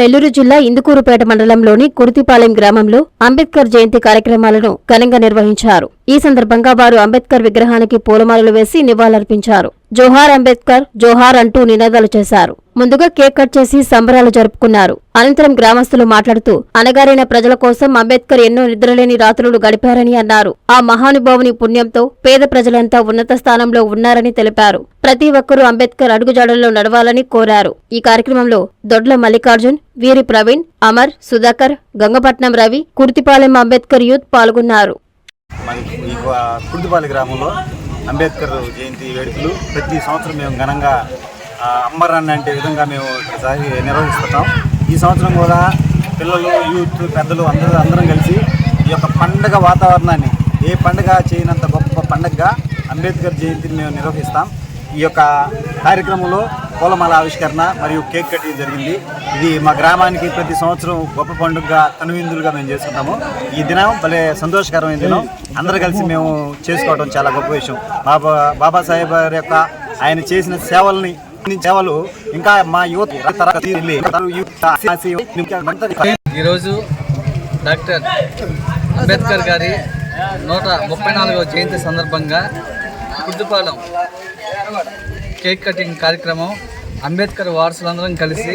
నెల్లూరు జిల్లా ఇందుకూరుపేట మండలంలోని కుర్తిపాలెం గ్రామంలో అంబేద్కర్ జయంతి కార్యక్రమాలను ఘనంగా నిర్వహించారు. ఈ సందర్భంగా వారు అంబేద్కర్ విగ్రహానికి పూలమాలలు వేసి నివాళులర్పించారు. జోహార్ అంబేద్కర్ జోహార్ అంటూ నినాదాలు చేశారు. ముందుగా కేక్ కట్ చేసి సంబరాలు జరుపుకున్నారు. అనంతరం గ్రామస్తులు మాట్లాడుతూ అనగారైన ప్రజల కోసం అంబేద్కర్ ఎన్నో నిద్రలేని రాత్రులు గడిపారని అన్నారు. ఆ మహానుభావుని పుణ్యంతో పేద ప్రజలంతా ఉన్నత స్థానంలో ఉన్నారని తెలిపారు. ప్రతి ఒక్కరూ అంబేద్కర్ అడుగుజాడల్లో నడవాలని కోరారు. ఈ కార్యక్రమంలో దొడ్ల మల్లికార్జున్ వీరి ప్రవీణ్ అమర్ సుధాకర్ గంగపట్నం రవి కుర్తిపాలెం అంబేద్కర్ యూత్ పాల్గొన్నారు. గ్రామంలో అంబేద్కర్ జయంతి వేడుకలు ప్రతి సంవత్సరం మేము ఘనంగా అమ్మరాన్ని అంటే విధంగా మేము నిర్వహిస్తున్నాం ఈ సంవత్సరం కూడా పిల్లలు యూత్ పెద్దలు అందరూ అందరం కలిసి ఈ యొక్క పండగ వాతావరణాన్ని ఏ పండగ చేయనంత గొప్ప పండగగా అంబేద్కర్ జయంతిని మేము నిర్వహిస్తాం. ఈ యొక్క కార్యక్రమంలో పూలమాల ఆవిష్కరణ మరియు కేక్ కటింగ్ జరిగింది. ఇది మా గ్రామానికి ప్రతి సంవత్సరం గొప్ప పండుగగా కనువిందులుగా మేము చేసుకుంటాము. ఈ దినం భలే సంతోషకరమైన దినం. అందరూ కలిసి మేము చేసుకోవడం చాలా గొప్ప విషయం. బాబా బాబాసాహెబ్ గారి యొక్క ఆయన చేసిన సేవల్ని సేవలు ఇంకా మా యువత తరగతి వెళ్ళి ఈరోజు డాక్టర్ అంబేద్కర్ గారి నూట ముప్పై నాలుగవ జయంతి సందర్భంగా కుద్దుపాలెం కేక్ కటింగ్ కార్యక్రమం అంబేద్కర్ వారసులందరం కలిసి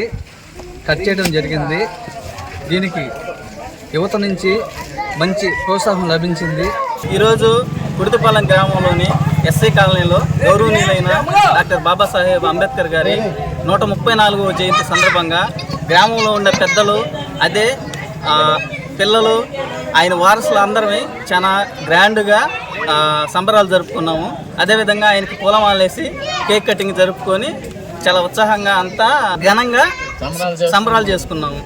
కట్ చేయడం జరిగింది. దీనికి యువత నుంచి మంచి ప్రోత్సాహం లభించింది. ఈరోజు కుడితపాలెం గ్రామంలోని ఎస్సీ కాలనీలో గౌరవనీయులైన డాక్టర్ బాబాసాహెబ్ అంబేద్కర్ గారి నూట ముప్పై నాలుగవ జయంతి సందర్భంగా గ్రామంలో ఉన్న పెద్దలు అదే పిల్లలు ఆయన వారసులు అందరమే చాలా గ్రాండ్గా సంబరాలు జరుపుకున్నాము. అదేవిధంగా ఆయనకి పూలమాలేసి కేక్ కటింగ్ జరుపుకొని చాలా ఉత్సాహంగా అంతా ఘనంగా సంబరాలు చేసుకున్నాము.